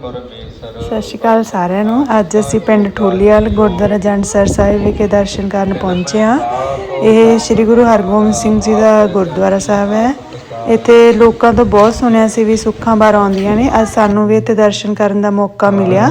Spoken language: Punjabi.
ਸਤਿ ਸ਼੍ਰੀ ਅਕਾਲ ਸਾਰਿਆਂ ਨੂੰ। ਅੱਜ ਅਸੀਂ ਪਿੰਡ ਠੋਲੀਵਾਲ ਗੁਰਦੁਆਰਾ ਜੰਡਸਰ ਸਾਹਿਬ ਵਿਖੇ ਦਰਸ਼ਨ ਕਰਨ ਪਹੁੰਚੇ ਹਾਂ। ਇਹ ਸ੍ਰੀ ਗੁਰੂ ਹਰਗੋਬਿੰਦ ਸਿੰਘ ਜੀ ਦਾ ਗੁਰਦੁਆਰਾ ਸਾਹਿਬ ਹੈ। ਇੱਥੇ ਲੋਕਾਂ ਤੋਂ ਬਹੁਤ ਸੁਣਿਆ ਸੀ ਵੀ ਸੁੱਖਾਂ ਬਾਹਰ ਆਉਂਦੀਆਂ ਨੇ। ਅੱਜ ਸਾਨੂੰ ਵੀ ਇੱਥੇ ਦਰਸ਼ਨ ਕਰਨ ਦਾ ਮੌਕਾ ਮਿਲਿਆ।